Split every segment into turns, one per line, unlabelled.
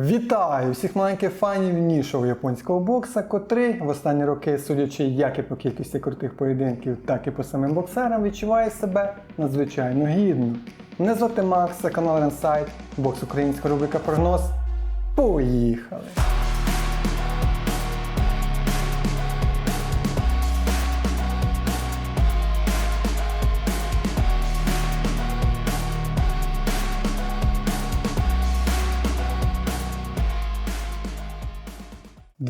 Вітаю всіх маленьких фанів нішого японського бокса, котрий в останні роки, судячи як і по кількості крутих поєдинків, так і по самим боксерам, відчуває себе надзвичайно гідно. Мене звати Макс, канал Ренсайт, бокс українська рубрика прогноз. Поїхали! –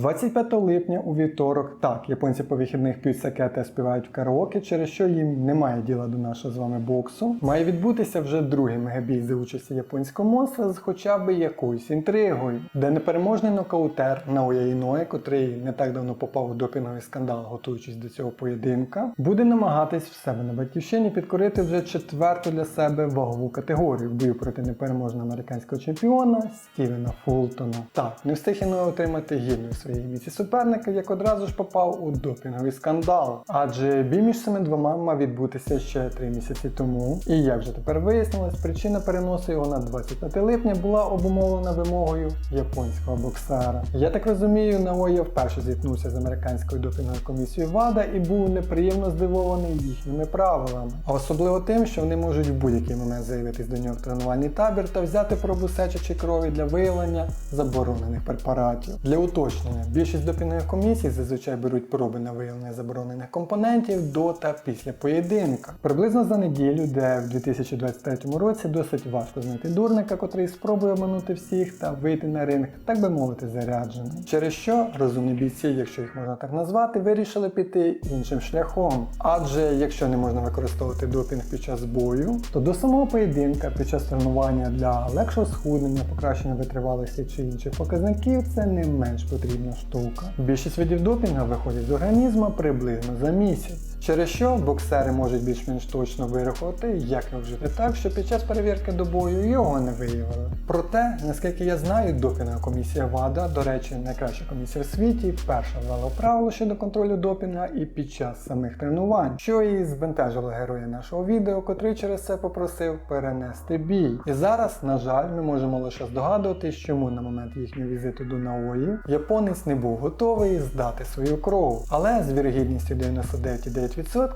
25 липня у вівторок, так, японці по вихідних п'ють саке та співають в караоке, через що їм немає діла до нашого з вами боксу. Має відбутися вже другий мегабій за участі японського монстра з хоча б якоюсь інтригою, де непереможний нокаутер Наоя Іное, котрий не так давно попав у допінговий скандал, готуючись до цього поєдинка, буде намагатись в себе на батьківщині підкорити вже четверту для себе вагову категорію в бою проти непереможного американського чемпіона Стівена Фултона. Так, не встиг Іное отримати гідну своєї місці суперника, як одразу ж попав у допінговий скандал. Адже бій між цими двома мав відбутися ще три місяці тому. І як вже тепер вияснилось, причина переносу його на 25 липня була обумовлена вимогою японського боксера. Я так розумію, Наоя вперше зіткнувся з американською допінговою комісією ВАДА і був неприємно здивований їхніми правилами. А особливо тим, що вони можуть в будь-який момент заявитись до нього в тренувальний табір та взяти пробу сечачої крові для виявлення заборонених препаратів. Для уточнення, більшість допінгових комісій зазвичай беруть проби на виявлення заборонених компонентів до та після поєдинка. Приблизно за неділю, де в 2023 році досить важко знайти дурника, котрий спробує обманути всіх та вийти на ринг, так би мовити, заряджений. Через що розумні бійці, якщо їх можна так назвати, вирішили піти іншим шляхом. Адже якщо не можна використовувати допінг під час бою, то до самого поєдинка під час тренування для легшого схуднення, покращення витривалості чи інших показників це не менш потрібна штука. Більшість видів допінга виходять з організму приблизно за місяць. Через що боксери можуть більш-менш точно вирахувати, як його вжити так, що під час перевірки до бою його не виявили. Проте, наскільки я знаю, допінгова комісія ВАДА, до речі, найкраща комісія в світі, перша ввела правила щодо контролю допінга і під час самих тренувань, що і збентежило героя нашого відео, котрий через це попросив перенести бій. І зараз, на жаль, ми можемо лише здогадуватись, чому на момент їхнього візиту до Наої японець не був готовий здати свою кров. Але з вірогідністю 99,9%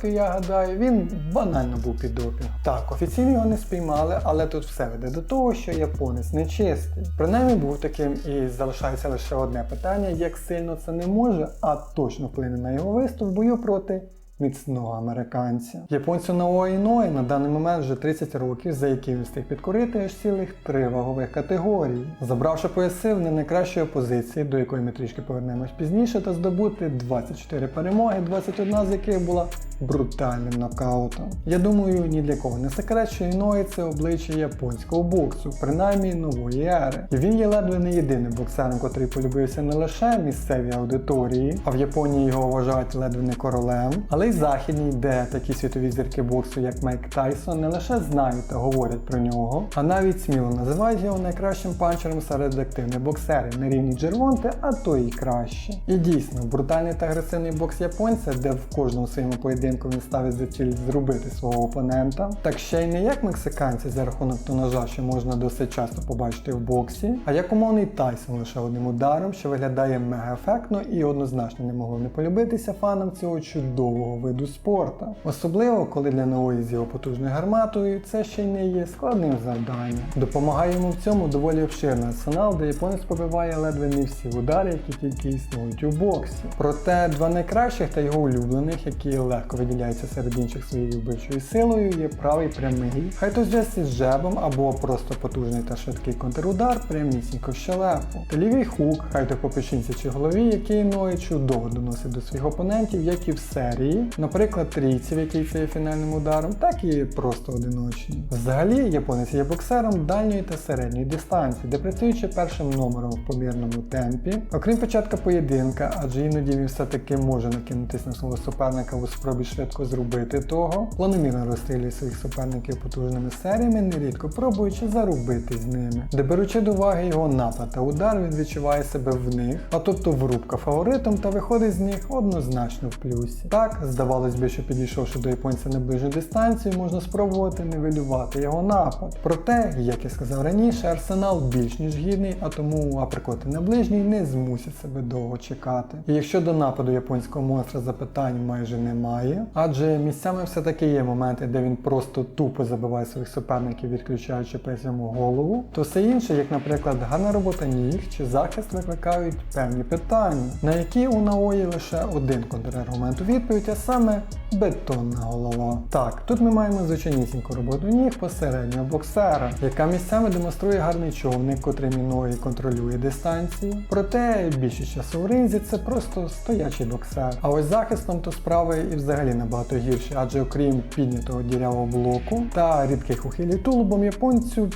я гадаю, він банально був під допінг. Так, офіційно його не спіймали, але тут все веде до того, що японець нечистий. Принаймні був таким і залишається лише одне питання, як сильно це не може, а точно вплине на його виступ в бою проти міцного американця. Японцю на Іної на даний момент вже 30 років, за які він встиг підкорити аж цілих три вагових категорії, забравши пояси в не найкращої позиції, до якої ми трішки повернемось пізніше, та здобути 24 перемоги, 21 з яких була брутальним нокаутом. Я думаю, ні для кого не секрет, що Іної це обличчя японського боксу, принаймні нової ери. І він є ледве не єдиним боксером, котрий полюбився не лише місцевій аудиторії, а в Японії його вважають ледве не королем, але й західній, де такі світові зірки боксу, як Майк Тайсон, не лише знають та говорять про нього, а навіть сміло називають його найкращим панчером серед активних боксерів на рівні Джервонте, а то і краще. І дійсно, брутальний та агресивний бокс японця, де в кожному своєму поєдинку він ставить за ціль зробити свого опонента, так ще й не як мексиканці за рахунок тонажа, що можна досить часто побачити в боксі, а як умовний Тайсон лише одним ударом, що виглядає мега ефектно і однозначно не могло не полюбитися фанам цього чудового виду спорту. Особливо, коли для Наої з його потужною гарматою це ще й не є складним завданням. Допомагає йому в цьому доволі обширний арсенал, де японець побиває ледве не всі удари, які тільки існують у боксі. Проте два найкращих та його улюблених, які легко виділяються серед інших своєю вбивчою силою, є правий прямий, хай то з жебом або просто потужний та швидкий контрудар прямісінько в щелепу. Та лівий хук, хай то по печінці чи голові, який Ной чудово доносить до своїх опонентів, як і в серії, наприклад, трійців, який це є фінальним ударом, так і просто одиночні. Взагалі, японець є боксером дальньої та середньої дистанції, де працюючи першим номером в помірному темпі, окрім початку поєдинка, адже іноді він все-таки може накинутись на свого суперника у спробі готові швидко зробити того, планомірно розстрілює своїх суперників потужними серіями, нерідко пробуючи зарубити з ними. Де беручи до уваги його напад та удар, він відчуває себе в них, а тобто врубка фаворитом та виходить з них однозначно в плюсі. Так, здавалось би, що підійшовши до японця на ближню дистанцію, можна спробувати нивелювати його напад. Проте, як я сказав раніше, арсенал більш ніж гідний, а тому априкоти на ближній не змусять себе довго чекати. І якщо до нападу японського монстра запитань майже немає, адже місцями все-таки є моменти, де він просто тупо забиває своїх суперників, відключаючи при голову, то все інше, як, наприклад, гарна робота ніг чи захист, викликають певні питання, на які у Наої лише один контраргумент у відповідь, а саме бетонна голова. Так, тут ми маємо звичайнісіньку роботу ніг посереднього боксера, яка місцями демонструє гарний човник, котрий міною контролює дистанцію. Проте більшість часу в ринзі це просто стоячий боксер. А ось захистом то справи і взагалі набагато гірше, адже окрім піднятого дірявого блоку та рідких ухилів тулубом японцю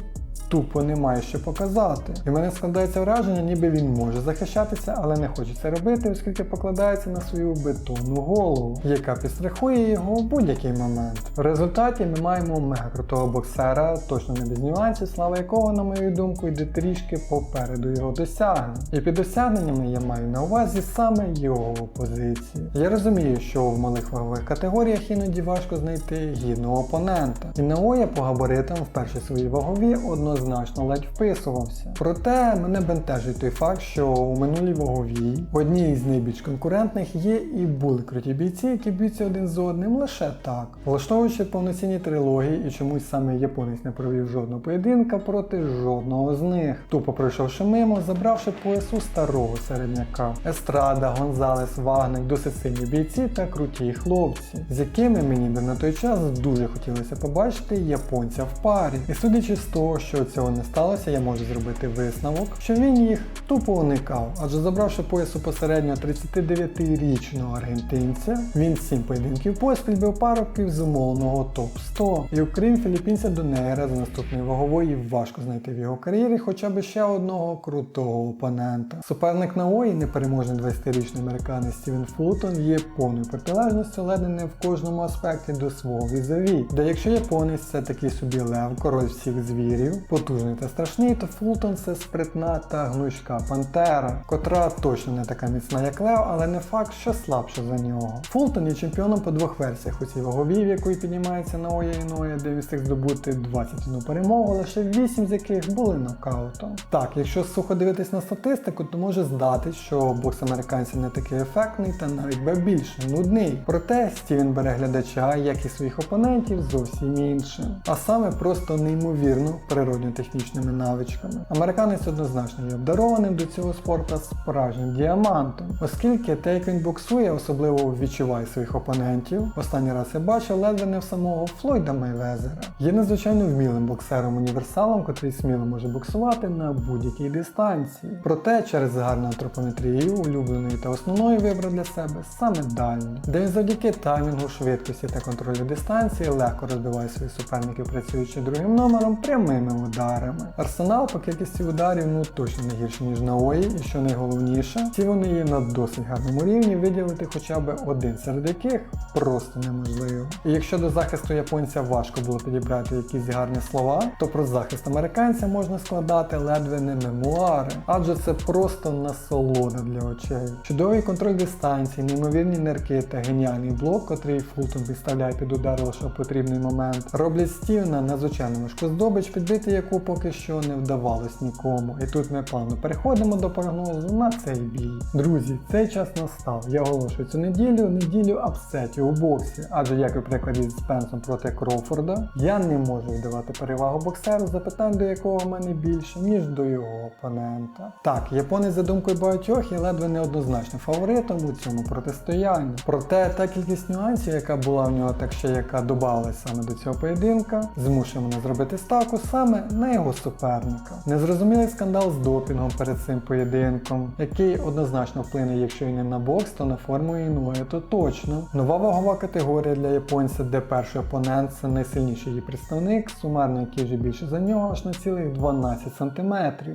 тупо немає що показати. І в мене складається враження, ніби він може захищатися, але не хоче це робити, оскільки покладається на свою бетонну голову, яка підстрахує його в будь-який момент. В результаті ми маємо мега крутого боксера, точно не без нюансів, слава якого, на мою думку, йде трішки попереду його досягнень. І під досягненнями я маю на увазі саме його позиції. Я розумію, що в малих вагових категоріях іноді важко знайти гідного опонента. І Наоя по габаритам в першій своїй вагові однозначно ледь вписувався. Проте мене бентежить той факт, що у минулій ваговій одній з найбільш конкурентних є і були круті бійці, які б'ються один з одним лише так, влаштовуючи повноцінні трилогії, і чомусь саме японець не провів жодного поєдинка проти жодного з них, тупо пройшовши мимо, забравши поясу старого середняка. Естрада, Гонзалес, Вагнер, досить сильні бійці та круті хлопці, з якими мені би на той час дуже хотілося побачити японця в парі. І судячи з того, що цього не сталося, я можу зробити висновок, що він їх тупо уникав, адже забравши поясу посередньо 39-річного аргентинця, він 7 поєдинків поспіль бив парубків з умовного топ-100. І окрім філіппінця Донейра, з наступної вагової важко знайти в його кар'єрі хоча б ще одного крутого опонента. Суперник Наої, непереможний 20-річний американець Стівен Фултон, є повною протилежністю ледь не в кожному аспекті до свого візові. Де якщо японець це такий собі лев, король всіх звірів, потужний та страшний, то Фултон це спритна та гнучка пантера, котра точно не така міцна, як Лев, але не факт, що слабша за нього. Фултон є чемпіоном по двох версіях у цій ваговій, в якої піднімається на Оя і Ноя, де він встиг здобути 21 перемогу, лише 8 з яких були нокаутом. Так, якщо сухо дивитись на статистику, то може здатись, що бокс американців не такий ефектний та навіть би більш нудний. Проте Стівен бере глядача, як і своїх опонентів, зовсім іншим. А саме просто неймовірно природньо-технічними навичками. Американець однозначно є обдарованим до цього спорту справжнім діамантом, оскільки те, як він боксує, особливо відчуває своїх опонентів. Останній раз я бачив ледве не в самого Флойда Мейвезера. Є надзвичайно вмілим боксером-універсалом, котрий сміло може боксувати на будь-якій дистанції. Проте через гарну антропометрію, улюбленої та основної вибрав для себе саме дальню, де він завдяки таймінгу, швидкості та контролю дистанції легко розбиває своїх суперників, працюючи другим номером прямими ударами. Арсенал по кількості ударів ну точно не гірше, ніж на Ої, і що найголовніше, ці вони є на досить гарному рівні, виділити хоча б один серед яких просто неможливо. І якщо до захисту японця важко було підібрати якісь гарні слова, то про захист американця можна складати ледве не мемуари, адже це просто насолода для очей. Чудовий контроль дистанції, неймовірні нерки та геніальний блок, котрий Фултон підставляє під удар лише в потрібний момент, роблять Стівена надзвичайно важку здобич, підбити яку поки що не вдавалось нікому. І тут ми плавно переходимо до прогнозу на цей бій. Друзі, цей час настав. Я оголошую цю неділю, неділю апсетів у боксі, адже як і прикладі з Спенсом проти Кроуфорда, я не можу віддавати перевагу боксеру, запитань до якого в мене більше, ніж до його опонента. Так, японець за думкою багатьох є ледве неоднозначно фаворитом у цьому протистоянні. Проте та кількість нюансів, яка була в нього, так ще яка додавалась саме до цього поєдинка, змушує мене зробити ставку саме саме на його суперника. Незрозумілий скандал з допінгом перед цим поєдинком, який однозначно вплине, якщо і не на бокс, то на форму Інує, то точно. Нова вагова категорія для японця, де перший опонент це найсильніший її представник, сумарно який вже більше за нього, аж на цілих 12 см.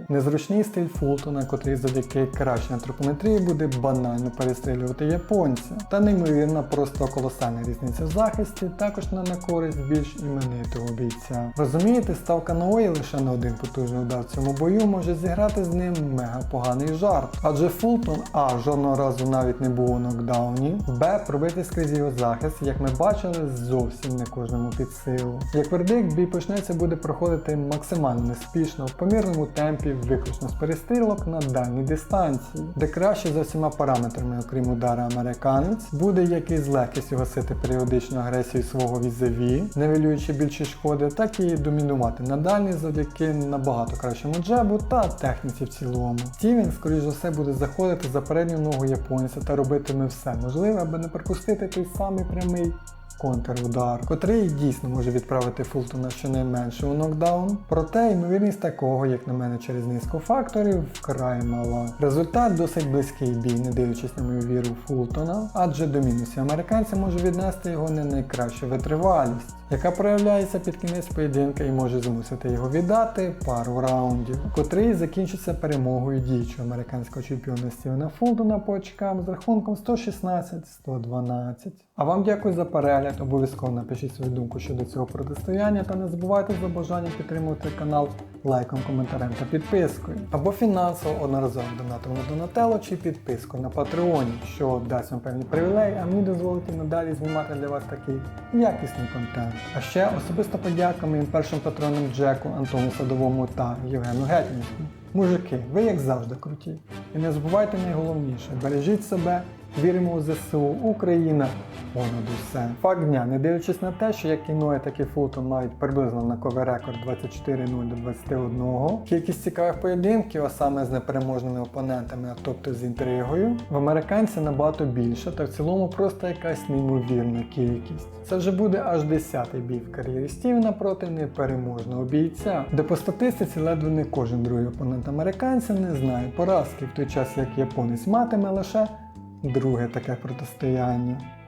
Незручний стиль Фултона, котрий завдяки кращій антропометрії буде банально перестрілювати японця. Та неймовірна, просто колосальна різниця в захисті, також на на користь більш іменитого бійця. Розумієте, ставка на Ої лише на один потужний удар в цьому бою може зіграти з ним мега поганий жарт. Адже Фултон А жодного разу навіть не був у нокдауні, Б пробити скрізь його захист, як ми бачили, зовсім не кожному під силу. Як вердикт, бій почнеться буде проходити максимально неспішно, в помірному темпі, виключно з перестрілок на дальній дистанції, де краще за всіма параметрами, окрім удара американець, буде як і з легкістю гасити періодичну агресію свого візаві, невелюючи більше шкоди, так і домінувати на дальній завдяки набагато кращому джебу та техніці в цілому. Стівен, скоріш за все, буде заходити за передню ногу японця та робитиме все можливе, аби не пропустити той самий прямий контрудар, котрий дійсно може відправити Фултона щонайменше у нокдаун. Проте ймовірність такого, як на мене, через низку факторів, вкрай мала. Результат досить близький бій, не дивлячись на мою віру Фултона, адже до мінусів американця може віднести його не найкращу витривалість. Яка проявляється під кінець поєдинка і може змусити його віддати пару раундів, котрий закінчиться перемогою діючого американського чемпіона Стівена Фултона по очкам з рахунком 116-112. А вам дякую за перегляд. Обов'язково напишіть свою думку щодо цього протистояння та не забувайте за бажанням підтримувати канал лайком, коментарем та підпискою. Або фінансово одноразово донатом на Донателло чи підпискою на Патреоні, що дасть вам певні привілеї, а мені дозволить надалі знімати для вас такий якісний контент. А ще особисто подяка моїм першим патронам Джеку, Антону Садовому та Євгену Гетьманському. Мужики, ви як завжди круті. І не забувайте найголовніше, бережіть себе, віримо у ЗСУ, Україна понад усе. Факт дня, не дивлячись на те, що як Іноя, так і Фултон мають приблизно однаковий рекорд 24-0 до 21. Кількість цікавих поєдинків, а саме з непереможними опонентами, а тобто з інтригою, в американця набагато більше, та в цілому просто якась неймовірна кількість. Це вже буде аж 10-й бій в кар'єрі Стівена проти непереможного бійця, де по статистиці ледве не кожен другий опонент американця не знає поразки, в той час як японець матиме лише друге таке протистояння.